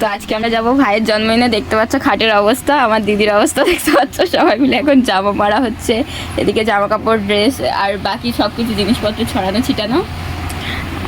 তো আজকে আমরা যাব ভাইয়ের জন্মদিনে দেখতে পাচ্ছ খাটের অবস্থা আমার দিদির অবস্থা দেখতে পাচ্ছ। সবাই মিলে এখন জামা মারা হচ্ছে। এদিকে জামা কাপড় ড্রেস আর বাকি সব কিছু জিনিসপত্র ছড়ানো ছিটানো।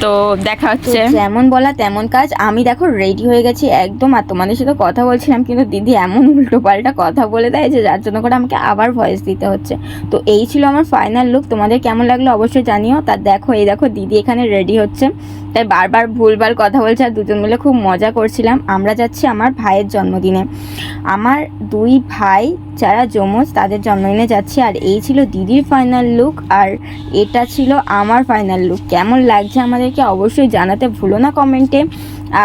তো দেখা হচ্ছে। যেমন বলা তেমন কাজ। আমি দেখো রেডি হয়ে গেছি একদম আর তোমাদের সাথে কথা বলছিলাম কিন্তু দিদি এমন উল্টো পাল্টা কথা বলে দেয় যে যার জন্য করে আমাকে আবার ভয়েস দিতে হচ্ছে। তো এই ছিল আমার ফাইনাল লুক তোমাদের কেমন লাগল অবশ্যই জানিও। তার দেখো এই দেখো দিদি এখানে রেডি হচ্ছে। তাই বারবার ভুলভাল কথা বলছে আর দুজন মিলে খুব মজা করছিলাম। আমরা যাচ্ছি আমার ভাইয়ের জন্মদিনে। আমার দুই ভাই যারা যমজ, তাদের জন্মদিনে যাচ্ছি আর এই ছিল দিদির ফাইনাল লুক আর এটা ছিল আমার ফাইনাল লুক কেমন লাগছে আমাদেরকে অবশ্যই জানাতে ভুলো না কমেন্টে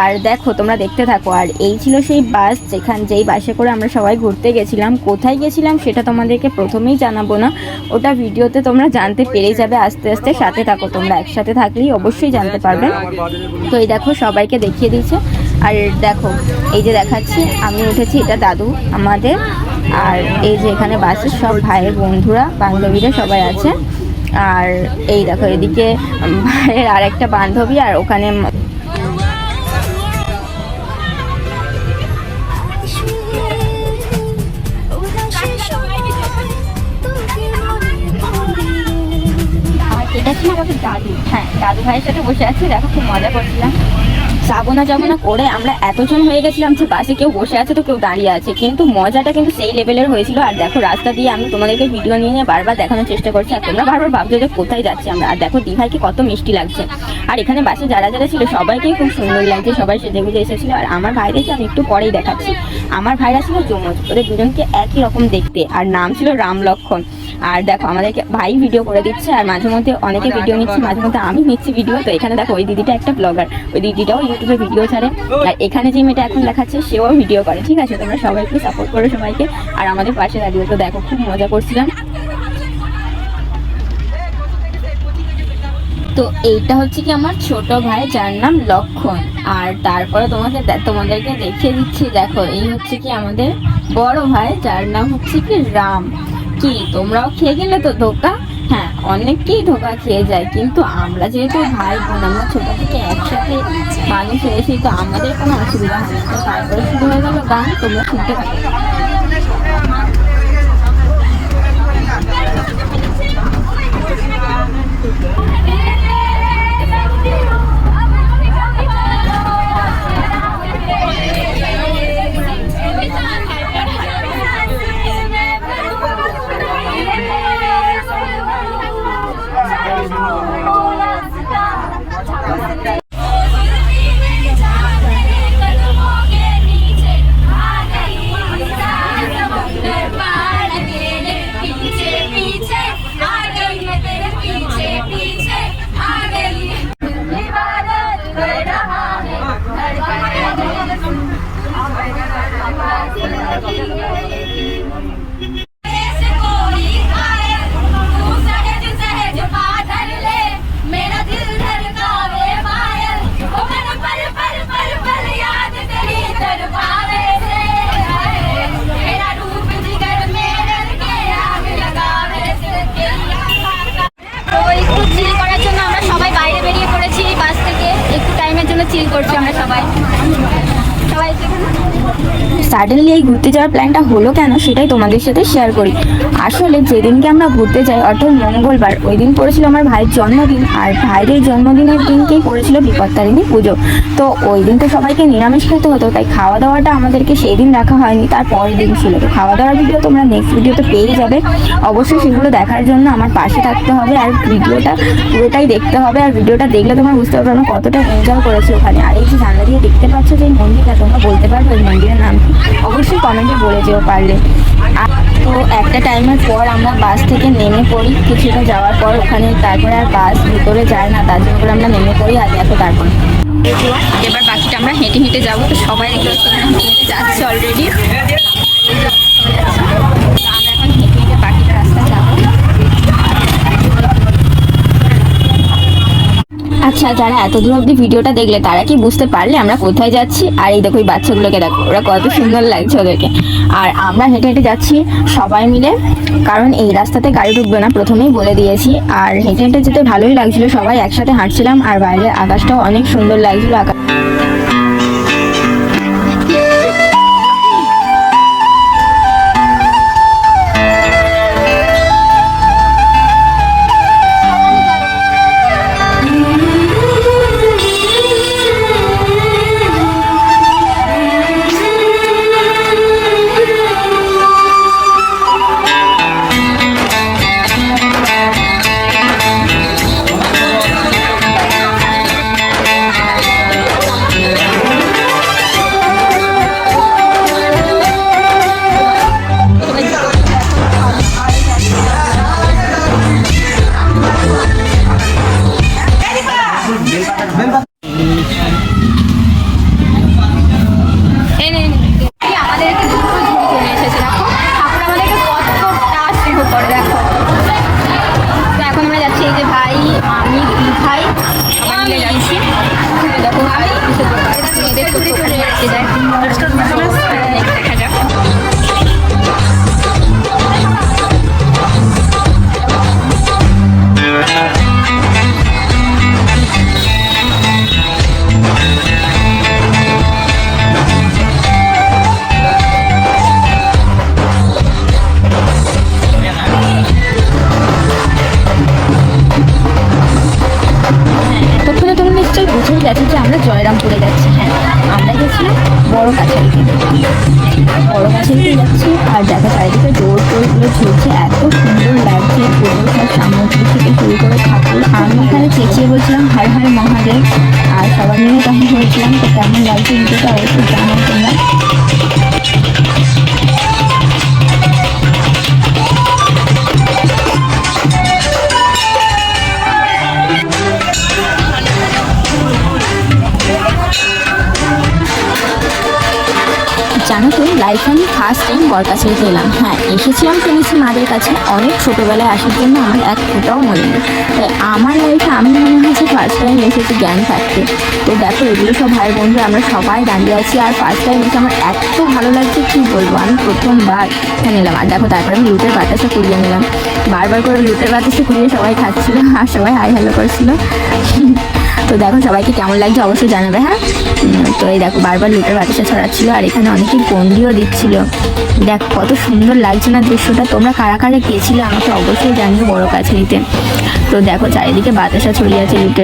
আর দেখো, তোমরা দেখতে থাকো। আর এই ছিল সেই বাস যেখান, যেই বাসে করে আমরা সবাই ঘুরতে গেছিলাম। কোথায় গেছিলাম সেটা তোমাদেরকে প্রথমেই জানাব না। ওটা ভিডিওতে তোমরা জানতে পেরে যাবে। আস্তে আস্তে সাথে থাকো তোমরা। একসাথে থাকলেই অবশ্যই জানতে পারবে। তো এই দেখো সবাইকে দেখিয়ে দিয়েছে। আর দেখো এই যে দেখাচ্ছি আমি উঠেছি এটা দাদু আমাদের। আর এই যে এখানে বাসের সব ভাইয়ের বন্ধুরা বান্ধবীরা সবাই আছে। আর এই দেখো এদিকে ভাইয়ের আর একটা বান্ধবী আর ওখানে আমাদের দাদু। হ্যাঁ দাদু ভাইয়ের সাথে বসে আছি দেখো খুব মজা করছিলাম। যাব না যাব না করে আমরা এতজন হয়ে গেছিলাম যে বাসে কেউ বসে আছে তো কেউ দাঁড়িয়ে আছে। কিন্তু মজাটা কিন্তু সেই লেভেলের হয়েছিল। আর দেখো রাস্তা দিয়ে আমি তোমাদেরকে ভিডিও নিয়ে নিয়ে বারবার দেখানোর চেষ্টা করছি। আর তোমরা বারবার ভাবছ যে কোথায় যাচ্ছি আমরা। আর দেখো দিভাইকে কত মিষ্টি লাগছে। আর এখানে বাসে যারা যারা ছিল সবাইকেই খুব সুন্দর লাগছে। সবাই সেজে গুজে এসেছিল। আর আমার ভাইদেরকে আমি একটু পরেই দেখাচ্ছি। আমার ভাইরা ছিল যমজ। ওদের দুজনকে একই রকম দেখতে। আর নাম ছিল রাম লক্ষণ। আর দেখো আমাদেরকে ভাই ভিডিও করে দিচ্ছে। আর মাঝে মধ্যে অনেকে ভিডিও নিচ্ছে মাঝে মধ্যে আমি নিচ্ছি ভিডিও তো এখানে দেখো ওই দিদিটা একটা ব্লগার ওই দিদিটাও ইউটিউবে ভিডিও ছাড়ে। আর এখানে যে মেয়েটা এখন দেখাচ্ছে, সেও ভিডিও করে, ঠিক আছে? তোমরা সবাইকে সাপোর্ট করো সবাইকে। আর আমাদের পাশে দাঁড়িয়ে তো দেখো, খুব মজা করছিলাম। তো এইটা হচ্ছে কি আমার ছোট ভাই, যার নাম লক্ষণ। আর তারপরে তোমাকে তোমাদেরকে দেখিয়ে দিচ্ছি, দেখো, এই হচ্ছে কি আমাদের বড় ভাই, যার নাম হচ্ছে কি রাম। কি, তোমরাও খেয়ে গেলে তো ধোকা? হ্যাঁ অনেককেই ধোকা খেয়ে যায়, কিন্তু আমরা যেহেতু ভাই বোন, আমরা ছোট থেকে একসাথে মানুষ হয়েছি তো আমাদের কোনো অসুবিধা হয় না। তারপরে শুরু হয়ে গেল গান, তোমরা শুনতে পারো সাডেনলি এই ঘুরতে যাওয়ার প্ল্যানটা হলো কেন? সেটাই তোমাদের সাথে শেয়ার করি। আসলে যেদিনকে আমরা ঘুরতে যাই, অর্থাৎ মঙ্গলবার, ওই দিন পড়েছিল আমার ভাইয়ের জন্মদিন। আর ভাইয়ের জন্মদিনের দিনকেই পড়েছিল বিপত্তারিণী পুজো। তো ওই দিন তো সবাইকে নিরামিষ খেতে হতো, তাই খাওয়া দাওয়াটা আমাদেরকে সেই দিন রাখা হয়নি, তার পরের দিন ছিল। তো খাওয়া দাওয়ার ভিডিও তোমরা নেক্সট ভিডিওতে পেয়ে যাবে। অবশ্যই সেগুলো দেখার জন্য আমার পাশে থাকতে হবে, আর ভিডিওটা পুরোটাই দেখতে হবে, আর ভিডিওটা দেখলে তোমরা বুঝতে পারবে আমরা কতটা এনজয় করেছি ওখানে। আর এই যে জানলা দিয়ে দেখতে পাচ্ছ যে মন্দিরটা, তোমরা বলতে পারবে ওই মন্দিরের নাম অবশ্যই কমেন্টে বলে যেও পারলে। তো একটা টাইমের পর আমরা বাস থেকে নেমে পড়ি। কিছুটা যাওয়ার পর ওখানে তারপরে আর বাস ভিতরে যায় না, তার জন্য আমরা নেমে পড়ি আর দেখো তারপর। এবার বাকিটা আমরা হেঁটে হেঁটে যাব। তো সবাই যাচ্ছে অলরেডি আমরা এখন হেঁটে হেঁটে বাকিটা রাস্তা যাব আচ্ছা যারা এত দূর অব্দি ভিডিওটা দেখলে, তারা কি বুঝতে পারলে আমরা কোথায় যাচ্ছি? আর এই দেখো, এই বাচ্চাগুলোকে দেখো, ওরা কত সুন্দর লাগছে ওদেরকে। আর আমরা হেঁটে হেঁটে যাচ্ছি সবাই মিলে, কারণ এই রাস্তাতে গাড়ি ঢুকবে না, প্রথমেই বলে দিয়েছি। আর হেঁটে হেঁটে যেতে ভালোই লাগছিল, সবাই একসাথে হাঁটছিলাম, আর বাইরের আকাশটাও অনেক সুন্দর লাগছিল, আকাশ রেখে যায় হ্যাঁ, সবাই মিলে তখন হয়েছিলাম তো কেমন লাগছে? ভিডিওটা অবশ্যই জানাও তোমরা লাইফে আমি ফার্স্ট টাইম বরকাছড়িতে এলাম। হ্যাঁ এসেছিলাম শুনেছি মাদের কাছে। অনেক ছোটোবেলায় আসার জন্য আমার এক ফোটাও মনে নেই। তাই আমার লাইফে আমি মনে হয়েছে ফার্স্ট টাইম এসেছি জ্ঞান থাকতে। তো দেখো, এগুলো সব ভাই বন্ধু আমরা সবাই দাঁড়িয়ে আছি। আর ফার্স্ট টাইম এসে আমার এত ভালো লাগছে, কী বলব? আমি প্রথমবার এখানে এলাম। আর দেখো, তারপরে আমি লুটের বাতাসে কুড়িয়ে নিলাম। বারবার করে লুটের বাতাসে কুড়িয়ে সবাই খাচ্ছিল, আর সবাই হাই হ্যালো করছিল। তো দেখো সবাইকে কেমন লাগছে অবশ্যই জানাবে হ্যাঁ? তো এই দেখো বারবার লুটের বাতাসা ছড়াচ্ছিল আর এখানে অনেকেই গন্ডিও দিচ্ছিল। দেখ, কত সুন্দর লাগছে না দৃশ্যটা। তোমরা কারা কারা গিয়েছিলে আমাকে অবশ্যই জানিও বড় কাছে নিতে। তো দেখো চারিদিকে বাতাসা ছড়িয়ে আছে লুটে।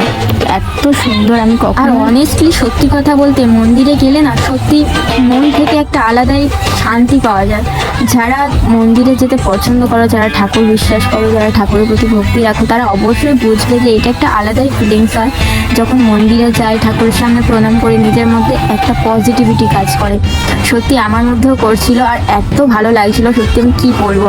এত সুন্দর, আমি কখন অনেস্টলি সত্যি কথা বলতে মন্দিরে গেলে না, সত্যি মন থেকে একটা আলাদাই শান্তি পাওয়া যায়। যারা মন্দিরে যেতে পছন্দ করো, যারা ঠাকুর বিশ্বাস করো, যারা ঠাকুরের প্রতি ভক্তি রাখো, তারা অবশ্যই বুঝবে যে এটা একটা আলাদাই ফিলিংস হয়। যখন মন্দিরে যাই ঠাকুরের সামনে প্রণাম করে নিজের মধ্যে একটা পজিটিভিটি কাজ করে। সত্যি আমার মধ্যেও করছিল আর এত ভালো লাগছিল, সত্যি আমি কী বলব?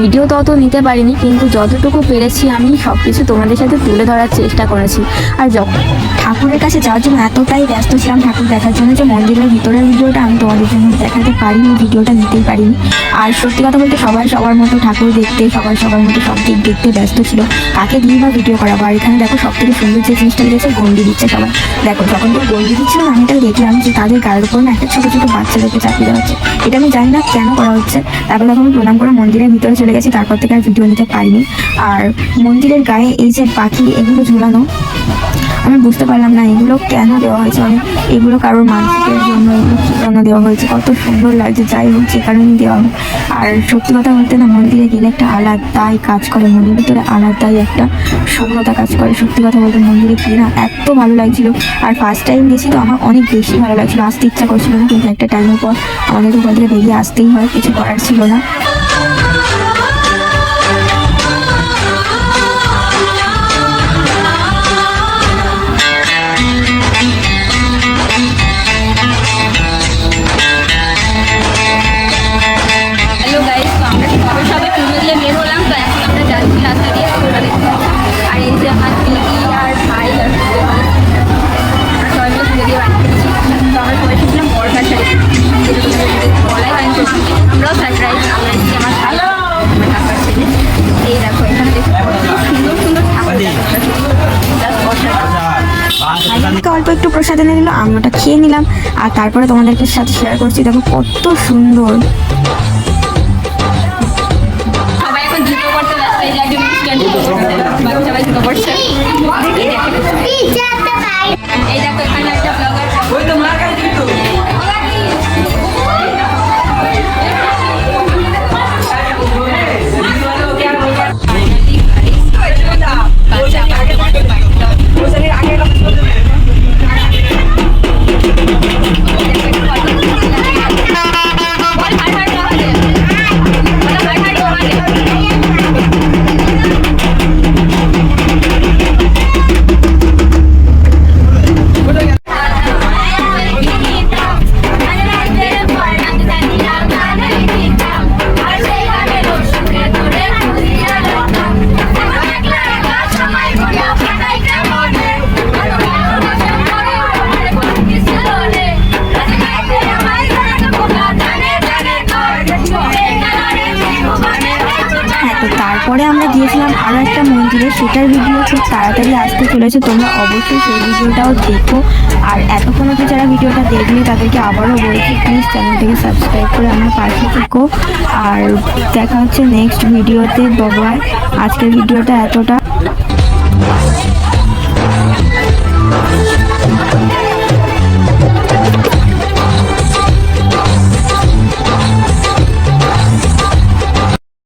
ভিডিও তত নিতে পারিনি, কিন্তু যতটুকু পেরেছি আমি সব কিছু তোমাদের সাথে তুলে ধরার চেষ্টা করেছি। আর যখন ঠাকুরের কাছে যাওয়ার জন্য এতটাই ব্যস্ত ছিলাম ঠাকুর দেখার জন্য যে মন্দিরের ভিতরের ভিডিওটা আমি তোমাদের জন্য দেখাতে পারিনি, ভিডিওটা নিতেই পারিনি। আর সত্যি কথা বলতে সবাই সবার মতো ঠাকুর দেখতে, সবাই সবার মতো সব দিক দেখতে ব্যস্ত ছিল। কাকে দিয়ে বা ভিডিও করাবো? আর এখানে দেখো সব থেকে সুন্দর যে জিনিসটা লেগেছে গন্ডি দিচ্ছে সবাই। দেখো, যখন তো গন্ডি দিচ্ছিল আমি এটা দেখলাম যে তাদের গায়ের উপর না একটা ছোটো ছোটো বাচ্চাদেরকে চাকরি দেওয়া হচ্ছে। এটা আমি জানি না কেন করা হচ্ছে। তারপর যখন আমি প্রণাম করে মন্দিরের ভিতরে চলে গেছি, তারপর থেকে আর ভিডিও নিতে পারিনি। আর মন্দিরের গায়ে এই যে পাখি, এগুলো ঝুলানো আমি বুঝতে পারলাম না এগুলো কেন দেওয়া হয়েছে মানে এগুলো কারোর মানসিকের জন্য এগুলো কী জন্য দেওয়া হয়েছে। কত সুন্দর লাগছে, যাই হোক, যে কারণে দেওয়া হোক। আর সত্যি কথা বলতে না মন্দিরে গেলে একটা আলাদাই কাজ করে মন্দিরের ভিতরে আলাদাই একটা শুভ্রতা কাজ করে। সত্যি কথা বলতে মন্দিরে গিয়ে না এত ভালো লাগছিল। আর ফার্স্ট টাইম গেছি তো আমার অনেক বেশি ভালো লাগছিল, আসতে ইচ্ছা করছিল না, কিন্তু একটা টাইমের পর আমাদের ওখান থেকে বেরিয়ে আসতেই হয়, কিছু করার ছিল না। একটু প্রসাদ এনে দিল আমি ওটা খেয়ে নিলাম আর তারপরে তোমাদেরকে সাথে শেয়ার করছি। দেখো কত সুন্দর। এখন এই দেখো একজন সেটার ভিডিও খুব তাড়াতাড়ি আসতে চলেছে, তোমরা অবশ্যই সেই ভিডিওটাও দেখো। আর এতক্ষণ অবধি যারা ভিডিওটা দেখলে তাদেরকে আবারও বলছি প্লিজ চ্যানেলটিকে সাবস্ক্রাইব করে আমার পাশে থেকো। আর দেখা হচ্ছে নেক্সট ভিডিওতে বাবা আজকের ভিডিওটা এতটা।